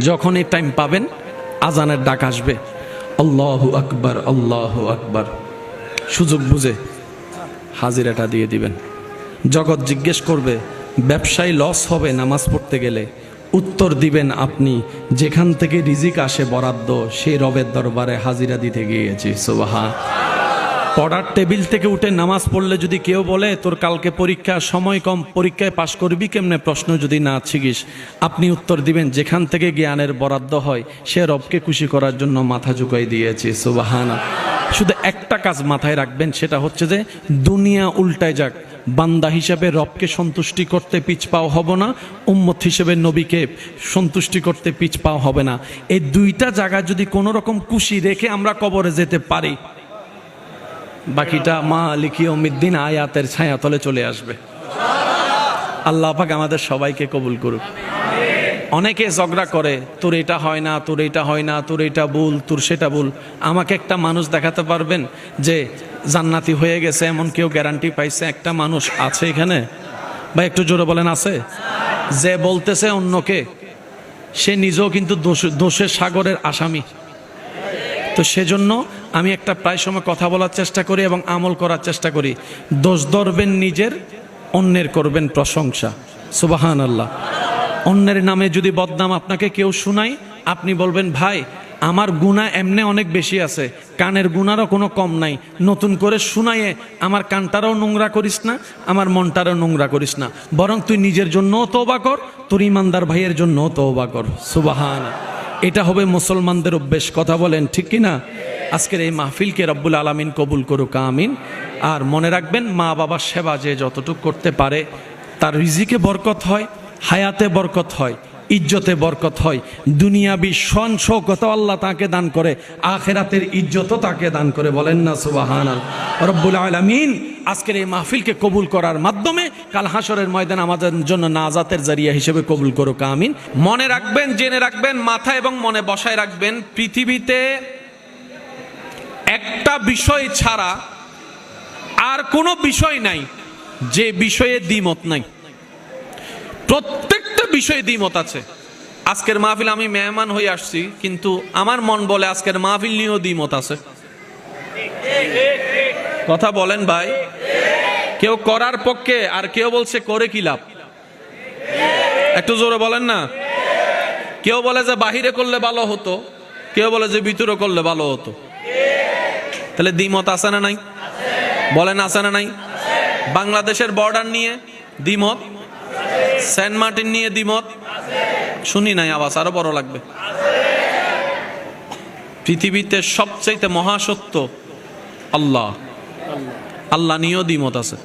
যখন এই টাইম পাবেন, আজানের ডাক আসবে। আল্লাহ আকবার আল্লাহ আকবার। সুযোগ বুঝে হাজিরাটা দিয়ে দিবেন। জগৎ জিজ্ঞেস করবে, ব্যবসায় লস হবে নামাজ পড়তে গেলে? উত্তর দিবেন আপনি, যেখান থেকে রিজিক আসে বরাদ্দ, সেই রবের দরবারে হাজিরা দিতে গিয়েছি। সুবাহা পড়ার টেবিল থেকে উঠে নামাজ পড়লে যদি কেউ বলে, তোর কালকে পরীক্ষা, সময় কম, পরীক্ষায় পাশ করবি কেমনে? প্রশ্ন যদি না ছিগিস। আপনি উত্তর দিবেন, যেখান থেকে জ্ঞানের বরাদ্দ হয়, সে রবকে খুশি করার জন্য মাথা ঝুঁকাই দিয়েছি। সুবাহানা শুধু একটা কাজ মাথায় রাখবেন, সেটা হচ্ছে যে দুনিয়া উল্টায় যাক। বান্দা হিসেবে রবকে সন্তুষ্টি করতে পিছ পাও হব না, উম্মত হিসেবে নবীকে সন্তুষ্টি করতে পিছ পাও হবে না। এই দুইটা জায়গা যদি কোনো রকম খুশি রেখে আমরা কবরে যেতে পারি বাকিটা মা লিখি অমিদ্দিন আয়াতের ছায়াতলে চলে আসবে। আল্লাহ পাক আমাদের সবাইকে কবুল করুক। অনেকে ঝগড়া করে, তোর এটা হয় না, তোর এটা হয় না, তোর এটা ভুল, তোর সেটা ভুল। আমাকে একটা মানুষ দেখাতে পারবেন যে জান্নাতি হয়ে গেছে, এমন কেউ গ্যারান্টি পাইছে একটা মানুষ আছে এখানে? বা একটু জোরে বলেন, আছে? যে বলতেছে অন্যকে, সে নিজেও কিন্তু দোষ দোষের সাগরের আসামি। তো সেজন্য আমি একটা প্রায় সময় কথা বলার চেষ্টা করি এবং আমল করার চেষ্টা করি। দোষ ধরবেন নিজের, অন্যের করবেন প্রশংসা। সুবাহান আল্লাহ অন্যের নামে যদি বদনাম আপনাকে কেউ শুনাই আপনি বলবেন, ভাই, আমার গুণা এমনি অনেক বেশি আছে। কানের গুণারও কোনো কম নাই। নতুন করে শুনাইয়ে আমার কানটারও নোংরা করিস না, আমার মনটারও নোংরা করিস না। বরং তুই নিজের জন্যও তৌবা কর, তোর ইমানদার ভাইয়ের জন্যও তৌবা কর। সুবাহান এটা হবে মুসলমানদের অভ্যেস। কথা বলেন ঠিক কি না আজকের এই মাহফিলকে রব্বুল আলমিন কবুল করুক, আমিন। আর মনে রাখবেন, মা বাবার সেবা যে যতটুকু করতে পারে, তার রিজিকে বরকত হয়, হায়াতে বরকত হয়, ইজ্জতে বরকত হয়, দুনিয়াবি সন শৌকত আল্লাহ তাকে দান করে, আখেরাতের ইজ্জতও তাকে দান করে বলেন না সুবাহান রব্বুল আলমিন, আজকের এই মাহফিলকে কবুল করার মাধ্যমে কাল হাসরের ময়দান আমাদের জন্য নাজাতের জারিয়া হিসেবে কবুল করুক, আমিন। মনে রাখবেন, জেনে রাখবেন মাথা এবং মনে বসায় রাখবেন, পৃথিবীতে একটা বিষয় ছাড়া আর কোনো বিষয় নাই, যে বিষয়ে দ্বিমত নাই। প্রত্যেকটা বিষয়ে দ্বিমত আছে। আজকের মাহফিল আমি মেহমান হয়ে আসছি, কিন্তু আমার মন বলে আজকের মাহফিল নিয়েও দ্বিমত আছে। কথা বলেন ভাই। কেউ করার পক্ষে আর কেউ বলছে করে কি লাভ? একটু জোরে বলেন না। কেউ বলে যে বাহিরে করলে ভালো হতো, কেউ বলে যে ভিতরে করলে ভালো হতো। তাহলে দ্বিমত আছে না নাই? বলেন আছে না নাই? বাংলাদেশের বর্ডার নিয়ে দ্বিমত, সেন্ট মার্টিন নিয়ে দ্বিমত, শুনি নাই আওয়াজ, আরও বড় লাগবে। পৃথিবীতে সবচাইতে মহাসত্য আল্লাহ। আল্লাহ নিয়েও দ্বিমত আছে।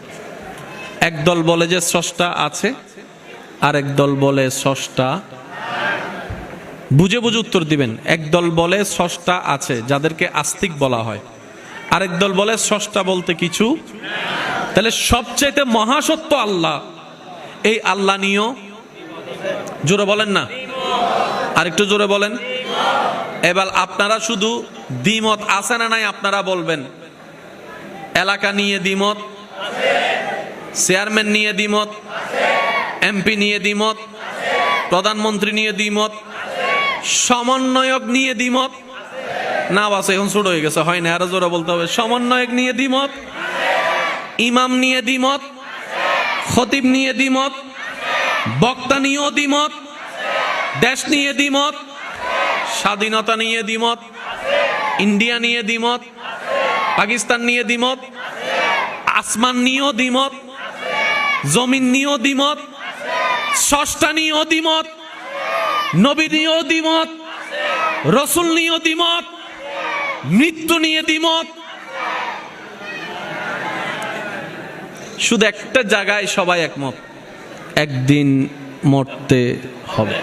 একদল বলে যে স্রষ্টা আছে আর দল বলে স্রষ্টা বুঝে বুঝে উত্তর দিবেন। একদল বলে স্রষ্টা আছে, যাদেরকে আস্তিক বলা হয়। আরেক দল বলে স্রষ্টা বলতে কিছু? তাহলে সবচাইতে মহাসত্য আল্লাহ। এই আল্লাহ নিয়েও জোরে বলেন না। আরেকটু জোরে বলেন। এবার আপনারা শুধু দ্বিমত আছে না নাই আপনারা বলবেন। এলাকা নিয়ে দ্বিমত, চেয়ারম্যান নিয়ে দ্বিমত, এমপি নিয়ে দ্বিমত, প্রধানমন্ত্রী নিয়ে দ্বিমত, সমন্বয়ক নিয়ে দ্বিমত না বাস এখন ছোট হয়ে গেছে, হয় না? আরও জোরে বলতে হবে। সমন্বয়ক নিয়ে দ্বিমত? ইমাম নিয়ে দ্বিমত? খতিব নিয়ে দ্বিমত? বক্তা নিয়েও দ্বিমত? দেশ নিয়ে দ্বিমত? স্বাধীনতা নিয়ে দ্বিমত? ইন্ডিয়া নিয়ে দ্বিমত? পাকিস্তান নিয়ে দ্বিমত? আসমান নিয়েও দ্বিমত? জমিন নিয়েও দ্বিমত? ষষ্ঠা নিয়েও দ্বিমত? নবী নিয়েও দ্বিমত? রসুল নিয়েও দ্বিমত? মৃত্যু নিয়ে দ্বিমত। শুধু একটা জায়গায় সবাই একমত, একদিন মরতে হবে।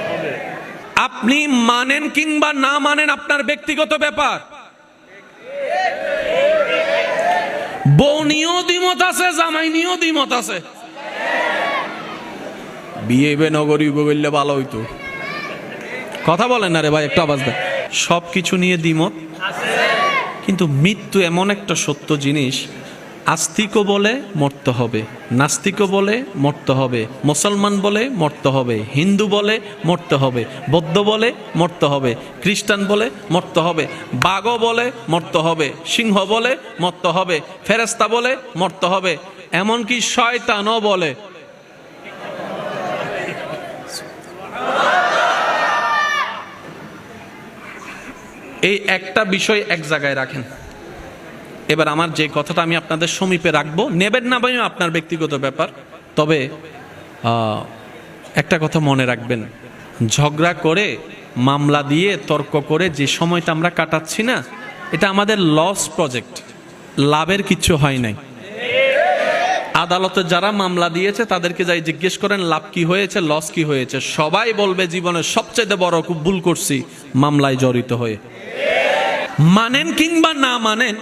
আপনি মানেন কিংবা না মানেন আপনার ব্যক্তিগত ব্যাপার। বউ নিয়েও দ্বিমত আছে জামাই নিয়েও দ্বিমত আছে। বিয়ে নগরী বললে ভালো হইতো। কথা বলেন না রে ভাই, একটু আওয়াজ দেয় সব কিছু নিয়ে দ্বিমত। কিন্তু মৃত্যু এমন একটা সত্য জিনিস, আস্তিকও বলে মরতে হবে, নাস্তিকও বলে মরতে হবে, মুসলমান বলে মরতে হবে, হিন্দু বলে মরতে হবে, বৌদ্ধ বলে মরতে হবে, খ্রিস্টান বলে মরতে হবে, বাঘও বলে মরতে হবে, সিংহ বলে মরতে হবে ফেরেস্তা বলে মরতে হবে, এমনকি শয়তানও বলে এই একটা বিষয় এক জায়গায় রাখেন। এবার আমার যে কথাটা আমি আপনাদের সমীপে রাখব, নেবেন না ভাই আপনার ব্যক্তিগত ব্যাপার, তবে একটা কথা মনে রাখবেন। ঝগড়া করে, মামলা দিয়ে তর্ক করে যে সময়টা আমরা কাটাচ্ছি না, এটা আমাদের লস প্রজেক্ট লাভের কিছু হয় নাই। আদালতে যারা মামলা দিয়েছে, তাদেরকে যাই জিজ্ঞেস করেন, লাভ কি হয়েছে লস কি হয়েছে? সবাই বলবে, জীবনে সবচেয়ে বড় ভুল করছি, মামলায় জড়িত হয়ে। মানেন কিংবা না মানেন,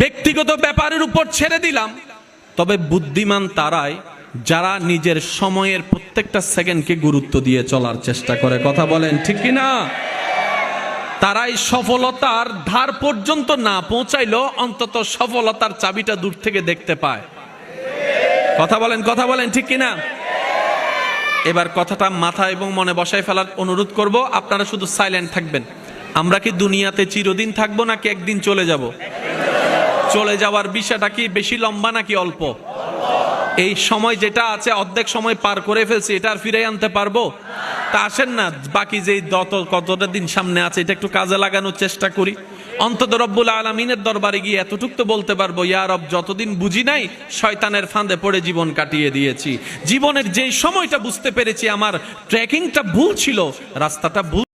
ব্যক্তিগত ব্যাপারের উপর ছেড়ে দিলাম, তবে বুদ্ধিমান তারাই যারা নিজের সময়ের প্রত্যেকটা সেকেন্ডকে গুরুত্ব দিয়ে চলার চেষ্টা করে। কথা বলেন, ঠিক কি না? তারাই সফলতার ধার পর্যন্ত না পৌঁছাইলেও অন্তত সফলতার চাবিটা দূর থেকে দেখতে পায়। কথা বলেন কথা বলেন, ঠিক কিনা? এবার কথাটা মাথা এবং মনে বসায় ফেলার অনুরোধ করব, আপনারা শুধু সাইলেন্ট থাকবেন। আমরা কি দুনিয়াতে চিরদিন থাকব নাকি একদিন চলে যাব? চলে যাওয়ার বিষয়টা কি বেশি লম্বা নাকি অল্প? এই সময় যেটা আছে, অর্ধেক সময় পার করে ফেলছি, এটা আর ফিরে আনতে পারব? তা আসেন না, বাকি যে দত কতটা দিন সামনে আছে, এটা একটু কাজে লাগানোর চেষ্টা করি। অন্তত রব্বুল আলমিনের দরবারে গিয়ে এতটুক তো বলতে পারব, ইয়া রব, যতদিন বুঝি নাই, শয়তানের ফাঁদে পড়ে জীবন কাটিয়ে দিয়েছি। জীবনের যেই সময়টা বুঝতে পেরেছি, আমার ট্রেকিংটা ভুল ছিল, রাস্তাটা ভুল